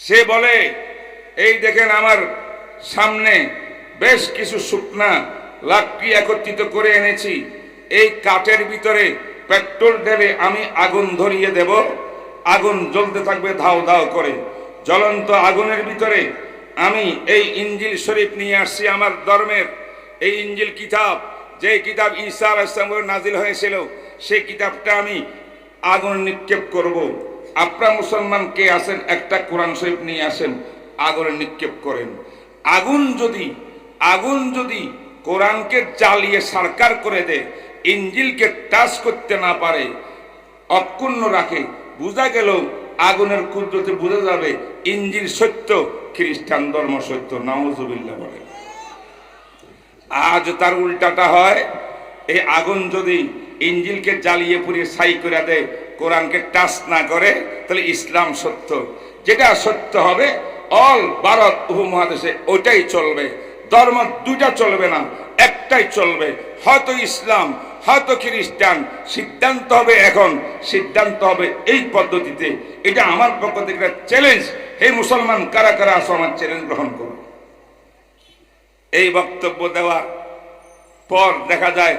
সে বলে, এই দেখেন আমার সামনে বেশ কিছু শুকনা লাকড়ি একত্রিত করে এনেছি। এই কাঠের ভিতরে পেট্রোল ঢেলে আমি আগুন ধরিয়ে দেব। আগুন জ্বলতে থাকবে ধাও ধাও করে। জ্বলন্ত আগুনের ভিতরে আমি এই ইঞ্জিল শরীফ নিয়ে আসছি আমার ধর্মের। এই ইঞ্জিল কিতাব, যে কিতাব ঈসা আলাইসলামের নাজিল হয়েছিল, সেই কিতাবটা আমি আগুন নিক্ষেপ করব। আপনারা মুসলমান কে আছেন? একটা কোরআন শরীফ নিয়ে আসেন, আগুনে নিক্ষেপ করেন। আগুন যদি আগুন যদি কোরআনকে জ্বালিয়ে সরকার করে দেয়, ইঞ্জিলকে টাচ করতে না পারে, অক্ষুণ্ণ রাখে, বোঝা গেল আগুনের ক্ষুদ্রতে বোঝা যাবে, ইঞ্জিল সত্য, খ্রিস্টান ধর্ম সত্য, নাউজুবিল্লাহ বলে। আজ তার উল্টাটা হয়, এই আগুন যদি ইঞ্জিলকে জ্বালিয়ে পুড়িয়ে ছাই করে দেয় কোরআনকে টাচ না করে, তাহলে ইসলাম সত্য। যেটা সত্য হবে, অল ভারত উপমহাদেশে ওইটাই চলবে। ধর্ম দুটা চলবে না, একটাই চলবে। হয়তো ইসলাম, হয়তো খ্রিস্টান, সিদ্ধান্ত হবে এখন, সিদ্ধান্ত হবে এই পদ্ধতিতে। এটা আমার পক্ষ থেকে একটা চ্যালেঞ্জ হে মুসলমান, কারা কারা আসো আমার চ্যালেঞ্জ গ্রহণ করো। এই বক্তব্য দেওয়ার পর দেখা যায়,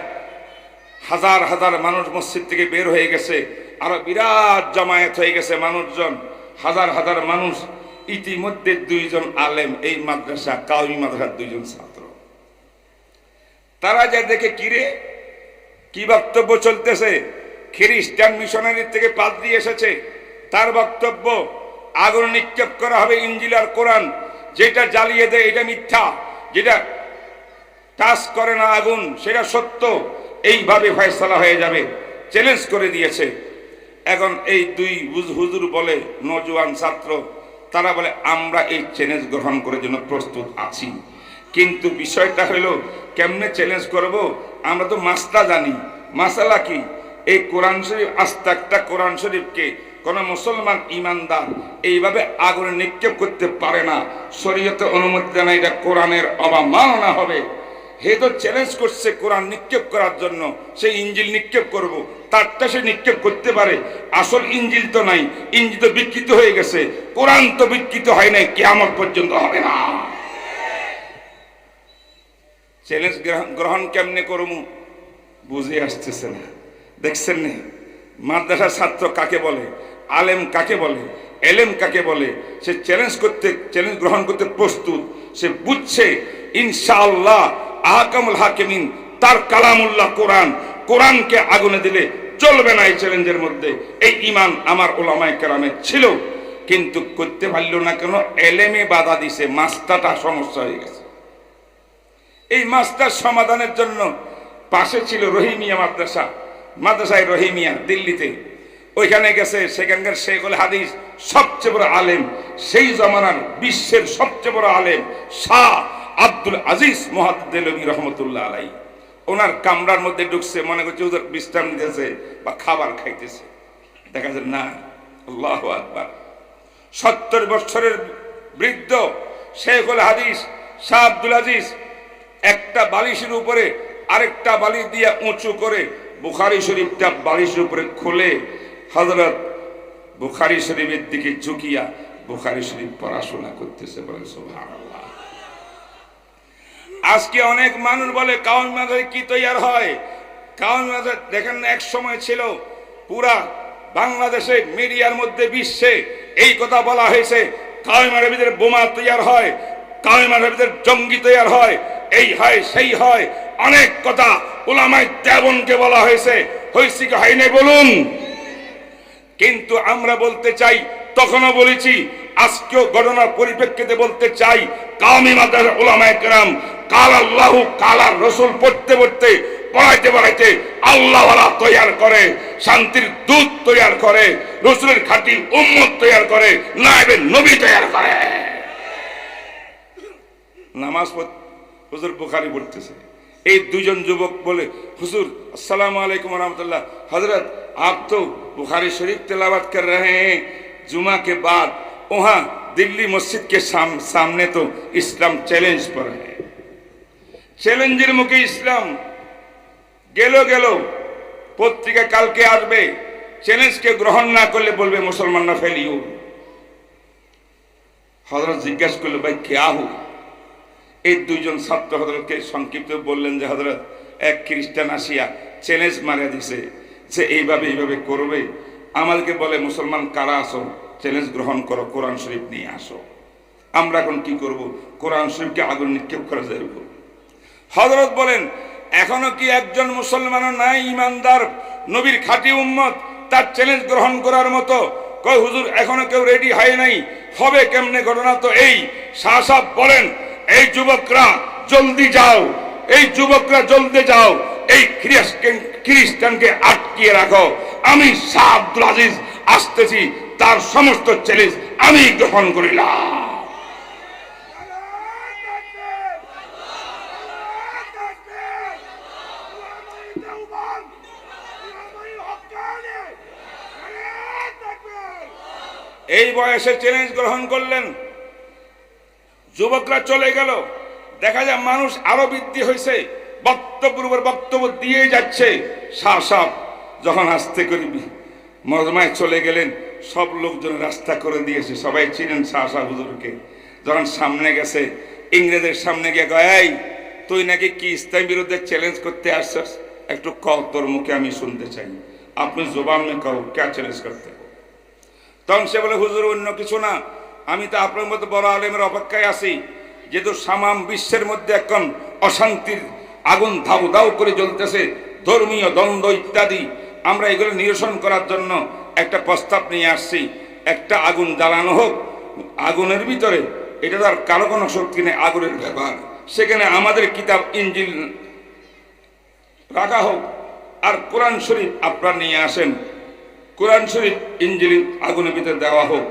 হাজার হাজার মানুষ মসজিদ থেকে বের হয়ে গেছে। আরও বিরাট জমায়েত হয়ে গেছে মানুষজন, হাজার হাজার মানুষ। ইতিমধ্যে দুইজন আলেম, এই মাদ্রাসা, কাউমি মাদ্রাসার দুইজন ছাত্র। তারা যা দেখে কিরে কি বক্তব্য চলতেছে? খ্রিস্টান মিশনারির থেকে পাদ্রি এসেছে। তার বক্তব্য, আগুন নিক্ষেপ করা হবে ইঞ্জিল আর কোরআন। যেটা জ্বালিয়ে দেয় এটা মিথ্যা। যেটা টাচ করে না আগুন, সেটা সত্য। এইভাবে ফয়সলা হয়ে যাবে। চ্যালেঞ্জ করে দিয়েছে। এখন এই দুই হুজ- হুজুর বলে, নজওয়ান ছাত্র, তারা বলে, আমরা এই চ্যালেঞ্জ গ্রহণ করার জন্য প্রস্তুত আছি। কিন্তু বিষয়টা হলো কেমনে চ্যালেঞ্জ করব? আমরা তো মাস্তা জানি। মাসালা কি? এই কোরআন শরীফ আস্তে একটা কোরআন শরীফকে কোন মুসলমান ইমানদার এইভাবে আগুনে নিক্ষেপ করতে পারে না। শরীয়তে অনুমতি না, এটা কোরআনের অবমাননা হবে। হে তো চ্যালেঞ্জ করছে কোরআন নিক্ষেপ করার জন্য, সেই ইঞ্জিল নিক্ষেপ করব। তারটা সে নিক্ষেপ করতে পারে। আসল ইঞ্জিল তো নাই, ইঞ্জিল তো বিকৃত হয়ে গেছে। কোরআন তো বিকৃত হয় নাই কেমন পর্যন্ত হবে না। চ্যালেঞ্জ গ্রহণ কেমনে করব বুঝে আসতেছে না। দেখছেন না, মাদ্রাসার ছাত্র কাকে বলে? আলেম কাকে বলে? এলেম কাকে বলে? সে চ্যালেঞ্জ করতে, চ্যালেঞ্জ গ্রহণ করতে প্রস্তুত। সে বুঝছে, ইনশাআল্লাহ আহকামুল হাকিমিন তার কালামুল্লাহ কোরআন, কোরআনকে আগুনে দিলে চলবে না এই চ্যালেঞ্জের মধ্যে। এই ইমান আমার ওলামায় কেরামে ছিল, কিন্তু করতে পারল না কেন, এলেমে বাধা দিছে মাস্টারটা সমস্যা হয়ে গেছে। এই মাস্টার সমাধানের জন্য পাশে ছিল রহিমিয়া মাদ্রাসা, মাদ্রাসায় রহিমিয়া, দিল্লিতে। ওইখানে গেছে, সেখানকার শেখুল হাদিস সবচেয়ে বড় আলেম, সেই জমানার বিশ্বের সবচেয়ে বড় আলেম, শাহ আব্দুল আজিজ মহাদ্দেলবী রহমতুল্লাহ আলাই ওনার কামরার মধ্যে ঢুকছে, মনে করছে ওদের বিশ্রাম নিতেছে বা খাবার খাইতেছে। দেখা যায়, না, আল্লাহ আকবার। সত্তর বছরের বৃদ্ধ শেখুল হাদিস, শাহ আব্দুল আজিজ, একটা বালিশের উপরে আরেকটা বালিশ দিয়ে উঁচু করে বুখারি শরীফটা বালিশের উপরে খুলে হজরত বুখারি শরীফের দিকে ঝুঁকিয়া বুখারি শরীফ পড়াশোনা করতেছে বলে, সুবহানাল্লাহ। আজকে অনেক মানুষ বলে কাউন মাঝে কি তৈয়ার হয়? কাউন মাঝে দেখেন না, এক সময় ছিল পুরা বাংলাদেশে মিডিয়ার মধ্যে বিশ্বে এই কথা বলা হয়েছে কাউমার ভিতরে বোমা তৈয়ার হয় কাউমার ভিতরে জঙ্গি তৈয়ার হয়, এই হয়, সেই হয়, অনেক কথা ওলামায় দেবনকে বলা হয়েছে হয়েছে কি হয় নাই বলুন? কিন্তু আমরা বলতে চাই, তখনও বলেছি আজকেও ঘটনার পরিপ্রেক্ষিতে বলতে চাই, কামি মাদার ওলামায় কেরাম, কাল আল্লাহ কালার রসুল পড়তে পড়তে, পড়াইতে পড়াইতে আল্লাহওয়ালা তৈয়ার করে, শান্তির দুধ তৈয়ার করে, রসুলের খাঁটি উম্মত তৈয়ার করে, নায়েবে নবী তৈয়ার করে। নামাজ হুজুর পড়তেছে এই দুজন যুবক বলে, হুজুর, আসসালামু আলাইকুম রহমতুল্লাহ। হজরত আপ তো বুখারি শরীফ তেলাবাদ কর রহে জুমা কে বাদ वहाँ दिल्ली मस्जिद के साम, सामने तो इस्लाम चैलेंज पर है চ্যালেঞ্জের মুখে ইসলাম গেল গেল পত্রিকা কালকে আসবে চ্যালেঞ্জকে গ্রহণ না করলে বলবে মুসলমানরা ফেলিও হজরত জিজ্ঞাসা করলো ভাই কেয়াহু এই দুইজন ছাত্র হজরতকে সংক্ষিপ্ত বললেন যে হজরত এক খ্রিস্টান আসিয়া চ্যালেঞ্জ মারা দিছে যে এইভাবে এইভাবে করবে আমাদেরকে বলে মুসলমান কারা আসো চ্যালেঞ্জ গ্রহণ করো, কোরআন শরীফ নিয়ে আসো। আমরা এখন কি করব? কোরআন শরীফকে আগুন নিক্ষেপ করা যাইব হজরত বলেন, এখনও কি একজন মুসলমানও নাই ইমানদার নবীর খাঁটি উম্মত তার চ্যালেঞ্জ গ্রহণ করার মতো? কই হুজুর, এখনও কেউ রেডি হয় নাই। হবে কেমনে ঘটনা তো এই? শাহসাব বলেন, এই যুবকরা জলদি যাও, এই যুবকরা জলদি যাও, এই খ্রিস্টান খ্রিস্টানকে আটকিয়ে রাখো। আমি শাহ আব্দুল আজিজ আসতেছি তার সমস্ত চ্যালেঞ্জ আমি গ্রহণ করিলাম। এই বয়সে চ্যালেঞ্জ গ্রহণ করলেন। যুবকরা চলে গেল। দেখা যায় মানুষ আরও বৃদ্ধি হয়েছে বক্তব্যের বক্তব্য দিয়ে যাচ্ছে। শাহ সাহ যখন আসতে করবি মজমায় চলে গেলেন সব লোকজন রাস্তা করে দিয়েছে। সবাই চিনেন শাহ হুজুরকে। যখন সামনে গেছে, ইংরেজের সামনে গিয়ে কয়, এই, তুই নাকি কি ইসলাম বিরুদ্ধে চ্যালেঞ্জ করতে আসছস? একটু কও, তোর মুখে আমি শুনতে চাই। আপনি জবান মে কও কে চ্যালেঞ্জ করতে? তখন সে বলে, হুজুর, অন্য কিছু না। আমি তো আপনার মতো বড় আলেমের অপেক্ষায় আছি। যেহেতু সামাম বিশ্বের মধ্যে এখন অশান্তির আগুন ধাউ ধাউ করে জ্বলতেছে, ধর্মীয় দ্বন্দ্ব ইত্যাদি, আমরা এগুলো নিরসন করার জন্য একটা প্রস্তাব নিয়ে আসছি, একটা আগুন জ্বালানো হোক, আগুনের ভিতরে, এটা তার কারও কোনো শক্তি নেই, আগুনের ব্যাপার। সেখানে আমাদের কিতাব ইঞ্জিল রাখা হোক, আর কোরআন শরীফ আপনারা নিয়ে আসেন। কোরআন শরীফ, ইঞ্জিল আগুনের ভিতরে দেওয়া হোক।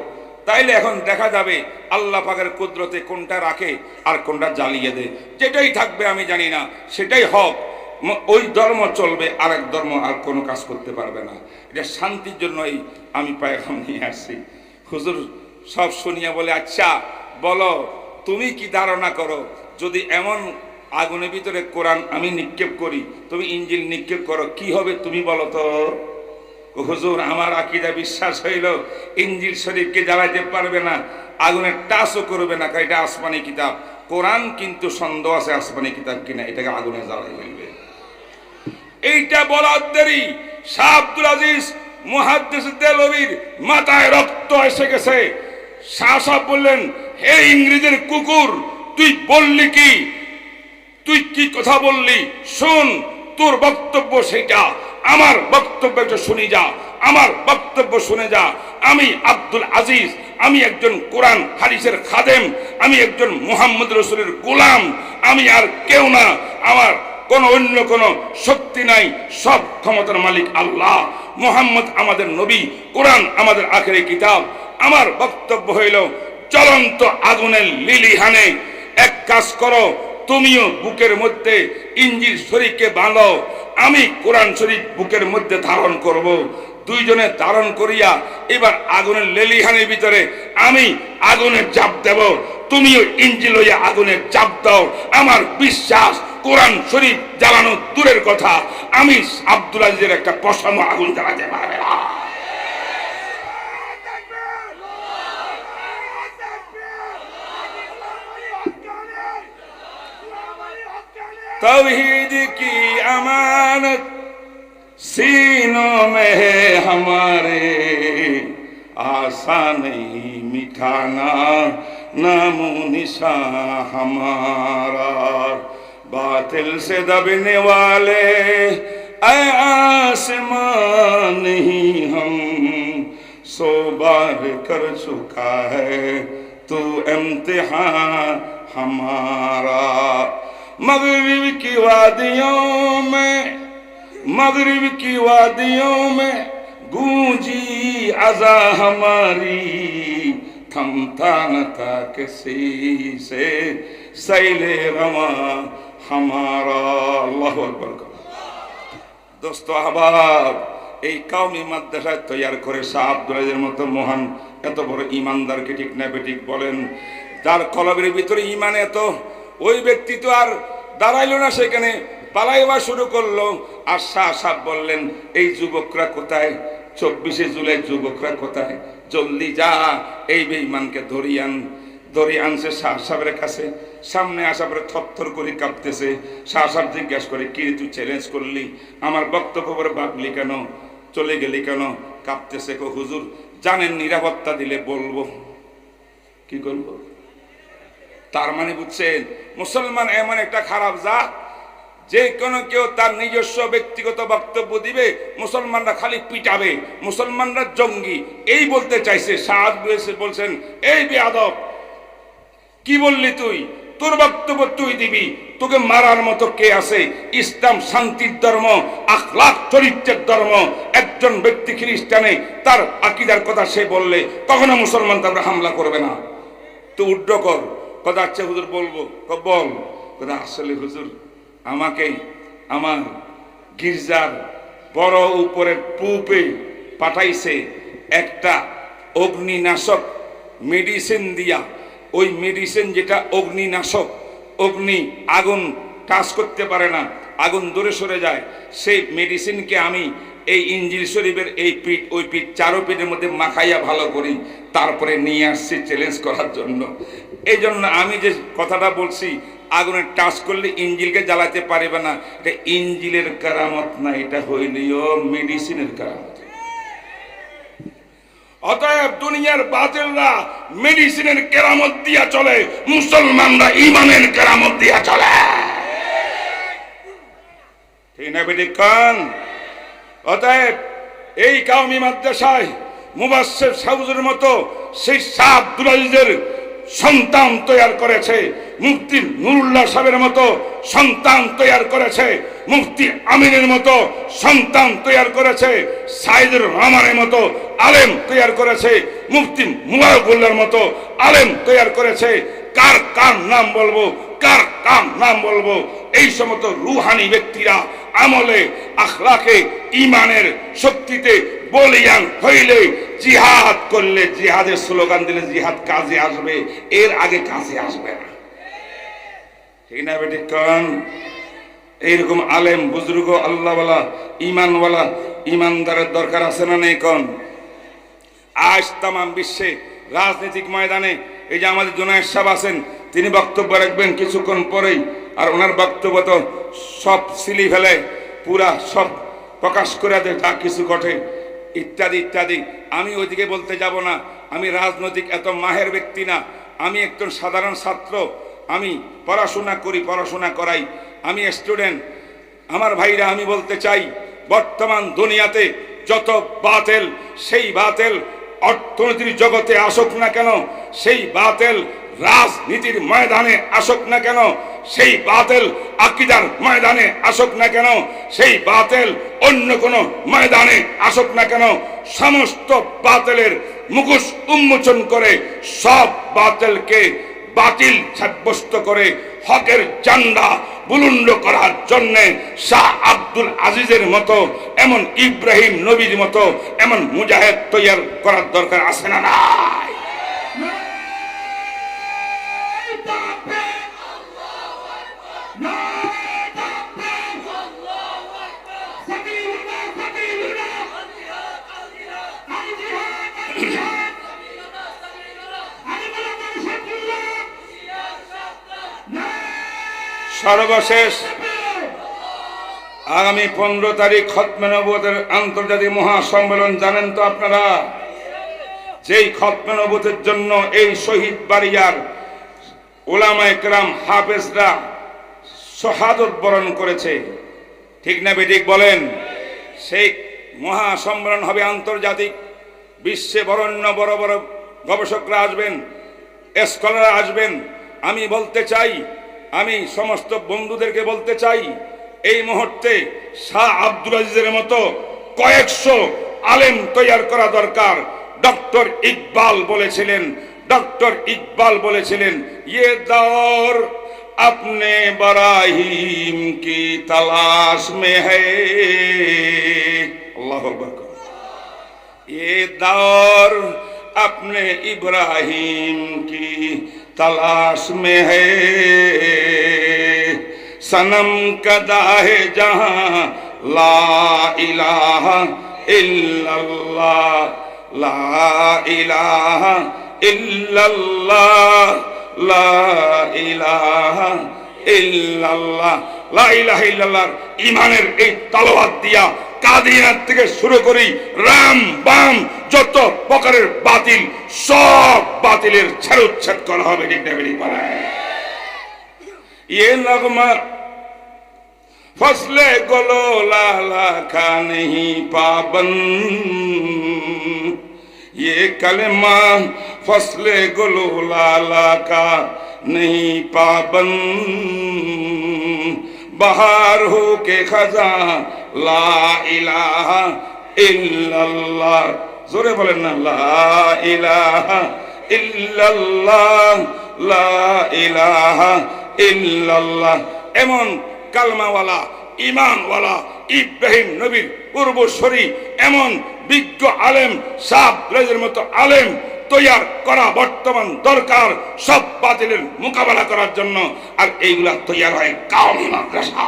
তাইলে এখন দেখা যাবে আল্লাহ পাকের কুদরতে কোনটা রাখে আর কোনটা জ্বালিয়ে দেয়। যেটাই থাকবে আমি জানি না, সেটাই হক। ওই ধর্ম চলবে আর এক ধর্ম আর কোনো কাজ করতে পারবে না। এটা শান্তির জন্যই আমি পায়গাম নিয়ে আসছি। হুজুর সব শুনিয়া বলে আচ্ছা বলো, তুমি কি ধারণা করো, যদি এমন আগুনের ভিতরে কোরআন আমি নিক্ষেপ করি, তুমি ইঞ্জিল নিক্ষেপ করো, কি হবে তুমি বলো তো? হুজুর, আমার আকিদা বিশ্বাস হইল, ইঞ্জিল শরীফকে জ্বালাইতে পারবে না, আগুনের টাচও করবে না, কারণ এটা আসমানি কিতাব। কোরআন কিন্তু সন্দেহ আছে আসমানি কিতাব কিনা, এটাকে আগুনে জ্বালাই এইটা বলার দেরি। শাহ আব্দুল আজিজ দেলবির মাথায় রক্ত এসে গেছে। শাহ সাহেব বললেন, হে ইংরেজের কুকুর, তুই বললি কি? তুই কি কথা বললি? শোন, তোর বক্তব্য সেটা আমার বক্তব্য একটু শুনি যা। আমার বক্তব্য শুনে যা। আমি আব্দুল আজিজ, আমি একজন কোরআন হাদিসের খাদেম, আমি একজন মুহাম্মদ রসুলের গোলাম, আমি আর কেউ না। আমার কোন অন্য কোন শক্তি নাই। সব ক্ষমতার মালিক আল্লাহ। মোহাম্মদ আমাদের নবী, কোরআন আমাদের আখেরি কিতাব। আমার বক্তব্য হইল, চলন্ত আগুনের লিলিহানে এক কাজ করো, তুমিও বুকের মধ্যে ইঞ্জিল শরীফকে বাঁধো, আমি কোরআন শরীফ বুকের মধ্যে ধারণ করব। দুইজনে ধারণ করিয়া এবার আগুনের লেলিহানের ভিতরে আমি আগুনের চাপ দেব। তুমিও ইঞ্জিল হইয়া আগুনের চাপ দাও। আমার বিশ্বাস কোরআন শরীফ জ্বালানো দূরের কথা, আমি আব্দুল আজিজের একটা প্রসন্ন আগুন জ্বালাতে পারবে না। কি আমানত? সিনো মে হামারে আশা নেই बातिल से दबने वाले आसमान नहीं हम। सो बार कर चुका है तू इम्तिहान हमारा। मगरिब की वादियों में, मगरिब की वादियों में गूंजी अजा हमारी। थमता न था किसी से सैले रवा হামারা আল্লাহ আকবর দোস্ত এই কাউমি মাদ্রাসায় তৈয়ার করে শাহ আব্দুলাজের মতো মহান, এত বড় ইমানদারকে ঠিক না বেঠিক বলেন, যার কলবের ভিতরে ইমান এত, ওই ব্যক্তি তো আর দাঁড়াইল না সেখানে, পালাইবা শুরু করল। আর শাহ সাহ বললেন, এই যুবকরা কোথায়? চব্বিশে জুলাই যুবকরা কোথায়? জলদি যা, এই বেঈমানকে ধরিয়ান ধরে আনছে শাহ কাছে, সামনে আসা পরে থরথর করে কাঁপতেছে। শাহ সাহেব জিজ্ঞাসা করে, কি তুই চ্যালেঞ্জ করলি? আমার বক্তব্য পরে ভাবলি কেন? চলে গেলি কেন? কাঁপতেছে কো, হুজুর, জানেন নিরাপত্তা দিলে বলব। কি করব? তার মানে বুঝছেন, মুসলমান এমন একটা খারাপ জাত, যে কোনো কেউ তার নিজস্ব ব্যক্তিগত বক্তব্য দিবে, মুসলমানরা খালি পিটাবে, মুসলমানরা জঙ্গি। এই বলতে চাইছে সাদ বলছেন, এই বেয়াদব কি বললি তুই? তোর বক্তব্য তুই দিবি। তোকে মারার মতো কে আছে? ইসলাম, শান্তির ধর্ম, আখলাখ, চরিত্রের ধর্ম। একজন ব্যক্তি খ্রিস্টানে তার আকিদার কথা সে বললে কখনো মুসলমান তারপরে হামলা করবে না। তো উড্ড কর। কথা আচ্ছা হুজুর, বলব। বল। কথা আসলে হুজুর, আমাকে আমার গির্জার বড় উপরে পুপে পাঠাইছে একটা অগ্নিনাশক মেডিসিন দিয়া। ওই মেডিসিন যেটা অগ্নিনাশক, অগ্নি আগুন টাচ করতে পারে না, আগুন দূরে সরে যায়, সেই মেডিসিনকে আমি এই ইঞ্জিল শরীফের এই পিঠ, ওই পিঠ, চারো পিঠের মধ্যে মাখাইয়া ভালো করি, তারপরে নিয়ে আসছি চ্যালেঞ্জ করার জন্য। এই জন্য আমি যে কথাটা বলছি আগুনে টাচ করলে ইঞ্জিলকে জ্বালাতে পারবে না, এটা ইঞ্জিলের কারামত না, এটা হইলেও মেডিসিনের কারামত। অতএব দুনিয়ার বাতিলরা মেডিসিনের কেরামত দিয়া চলে, মুসলমানরা ইমানের কেরামত দিয়া চলে। ঠিক না কান? অতএব এই কাউমি মাদ্রাসায় মুবাসের সাউজের মতো সেই সাত দুরাইজের সন্তান তৈয়ার করেছে মুফতি নুরুল্লাহ সাহেবের মতো সন্তান তৈয়ার করেছে। মুফতি আমিনের মতো সন্তান তৈয়ার করেছে। সাইদুর রহমানের মতো আলেম তৈয়ার করেছে। মুফতি মুবারকুল্লার মতো আলেম তৈয়ার করেছে। কার কার নাম বলব? কার কার নাম বলব? এই সমস্ত রুহানি ব্যক্তিরা আমলে, আখলাকে ইমানের শক্তিতে বলিয়ান হইলে জিহাদ করলে জিহাদের স্লোগান দিলে জিহাদ কাজে আসবে, এর আগে কাজে আসবে না। ঠিক না বেটি কন এইরকম আলেম, বুজুর্গ, আল্লাহওয়ালা ইমানওয়ালা ইমানদারের দরকার আছে না নেই কন? আজ তামাম বিশ্বে রাজনৈতিক ময়দানে এই যে আমাদের জোনায়ের সাহেব আছেন, তিনি বক্তব্য রাখবেন কিছুক্ষণ পরেই, আর ওনার বক্তব্য তো সব সিলি ফেলে, পুরা সব প্রকাশ করে দেয়, যা কিছু ঘটে, ইত্যাদি ইত্যাদি। আমি ওইদিকে বলতে যাব না, আমি রাজনৈতিক এত মাহের ব্যক্তি না, আমি একজন সাধারণ ছাত্র আমি পড়াশোনা করি, পড়াশোনা করাই। আমি স্টুডেন্ট আমার ভাইরা, আমি বলতে চাই, বর্তমান দুনিয়াতে যত বাতেল, সেই বাতেল অর্থনীতির জগতে আসুক না কেন, সেই বাতেল রাজনীতির ময়দানে আসুক না কেন, সেই বাতেল আকিদার ময়দানে আসুক না কেন, সেই বাতেল অন্য কোন ময়দানে আসুক না কেন, সমস্ত বাতেলের মুখোশ উন্মোচন করে সব বাতেলকে বাতিল সাব্যস্ত করে হকের চান্ডা বুলুন্ড করার জন্য শাহ আব্দুল আজিজের মতো, এমন ইব্রাহিম নবীর মতো, এমন মুজাহেদ তৈয়ার করার দরকার আছে না নাই? সর্বশেষ আগামী পনেরো তারিখ খতমে নবতের আন্তর্জাতিক মহাসম্মেলন, জানেন তো আপনারা? যেই খতমে নবতের জন্য এই শহীদ বাড়িয়ার ওলামা একরাম হাফেজরা শহাদত বরণ করেছে। ঠিক না বেঠিক বলেন? সেই মহাসম্মেলন হবে আন্তর্জাতিক। বিশ্বে বরণ্য বড় বড় গবেষকরা আসবেন, স্কলাররা আসবেন। আমি বলতে চাই আমি সমস্ত বন্ধুদেরকে বলতে চাই এই মুহূর্তে শাহ আব্দুল আজিজের মতো কয়েকশো আলেম তৈয়ার করা দরকার ডক্টর ইকবাল বলেছিলেন ডক্টর ইকবাল বলেছিলেন ইয়ে দৌর अपने बराहीम की तलाश में है अल्लाह अकबर ये दौर अपने इब्राहिम की तलाश में है सनम कदा है जहां ला इलाहा इल्लल्लाह ला इलाहा इल्लल्लाह ला इलाहा ইমানের এই তালবাদ দিয়া কাদিয়ার থেকে শুরু করি, রাম বাম, যত প্রকারের বাতিল, সব বাতিলের ছাড়ুচ্ছেদ করা হবে ফসলে গলো লাল খা নেই পাবন। ये कलमा फसले गलो लाला का नहीं पाबंद बहार हो के खजा ला इलाहा इल्लल्लाह जोरे बोलेन ना ला इलाहा ইল্লাল্লাহ লা ইলাহা ইল্লাল্লাহ এমন কালমাওয়ালা ইমানওয়ালা ইব্রাহিম নবীর পূর্বশ্বরী এমন বিজ্ঞ আলেম সাহের মতো আলেম তৈয়ার করা বর্তমান দরকার সব বাতিলের মোকাবেলা করার জন্য। আর এইগুলা তৈয়ার হয় কাউমি মাদ্রাসা।